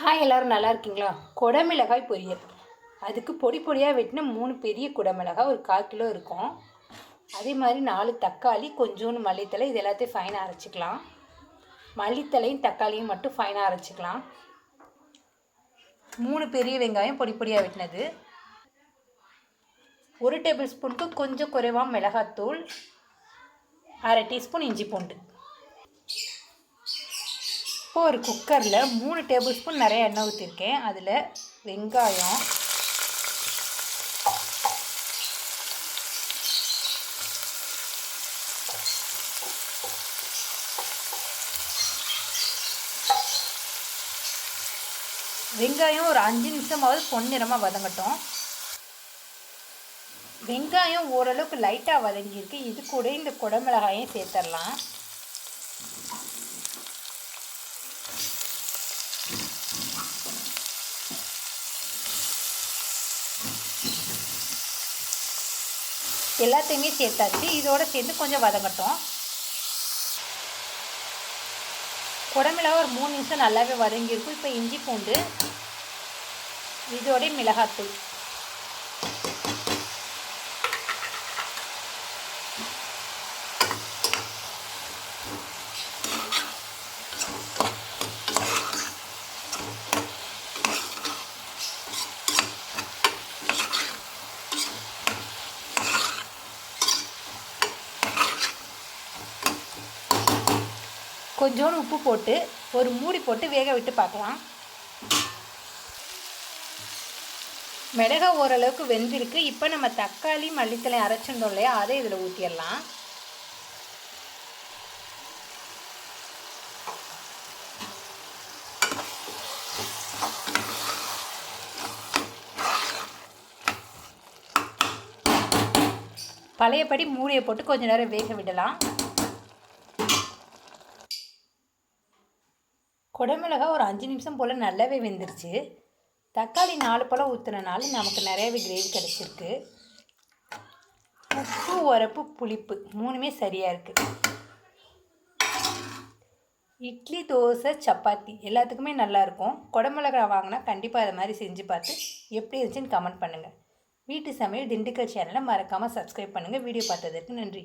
Hi எல்லோரும் நல்லா இருக்கீங்களா? குடமிளகாய் பொரியல். அதுக்கு பொடி பொடியாக வெட்டின மூணு பெரிய குடமிளகாய் ஒரு கால் கிலோ இருக்கும். அதே மாதிரி நாலு தக்காளி கொஞ்சோண்டு மல்லித்தலை இது எல்லாத்தையும் ஃபைனாக அரைச்சிக்கலாம். மல்லித்தலையும் தக்காளியும் மட்டும் ஃபைனாக அரைச்சிக்கலாம். மூணு பெரிய வெங்காயம் பொடி பொடியாக வெட்டினது. ஒரு டேபிள் ஸ்பூனுக்கு கொஞ்சம் குறைவாக மிளகாத்தூள் அரை டீஸ்பூன் இஞ்சி பூண்டு. இப்போ ஒரு குக்கரில் மூணு டேபிள் ஸ்பூன் நிறைய எண்ணெய் ஊற்றிருக்கேன் அதில் வெங்காயம் வெங்காயம் ஒரு அஞ்சு நிமிஷமாவது பொன்னிறமாக வதங்கட்டும். வெங்காயம் ஓரளவுக்கு லைட்டாக வதங்கியிருக்கு. இது கூட இந்த குடமிளகாயும் சேர்த்துடலாம் எல்லாத்தையுமே சேர்த்தாச்சு. இதோடு சேர்ந்து கொஞ்சம் வதங்கட்டும் குடமிளகா ஒரு மூணு நிமிஷம் நல்லாவே வதங்கியிருக்கும் இப்போ இஞ்சி பூண்டு இதோடைய மிளகாத்தூள். கொஞ்சோண்டு உப்பு போட்டு ஒரு மூடி போட்டு வேக விட்டு பார்க்கலாம். மிளகாய் ஓரளவுக்கு வெந்திருக்கு. இப்போ நம்ம தக்காளி மல்லித்தலை அரைச்சிருந்தோம் இல்லையா? அதை இதில் ஊற்றிடலாம் பழையபடி மூடியை போட்டு கொஞ்சம் நேரம் வேக விடலாம். குடமிளகா ஒரு அஞ்சு நிமிஷம் போல் நல்லாவே வெந்துருச்சு. தக்காளி நாலு பழம் ஊற்றுனனால நமக்கு நிறையவே கிரேவி கிடச்சிருக்கு. உப்பு உரப்பு புளிப்பு மூணுமே சரியாக இருக்குது இட்லி தோசை சப்பாத்தி எல்லாத்துக்குமே நல்லாயிருக்கும் குடமிளகா வாங்கினா கண்டிப்பாக அதை மாதிரி செஞ்சு பார்த்து எப்படி இருந்துச்சுன்னு கமெண்ட் பண்ணுங்கள் வீட்டு சமையல் திண்டுக்கல் சேனலை மறக்காமல் சப்ஸ்கிரைப் பண்ணுங்கள் வீடியோ பார்த்ததற்கு நன்றி.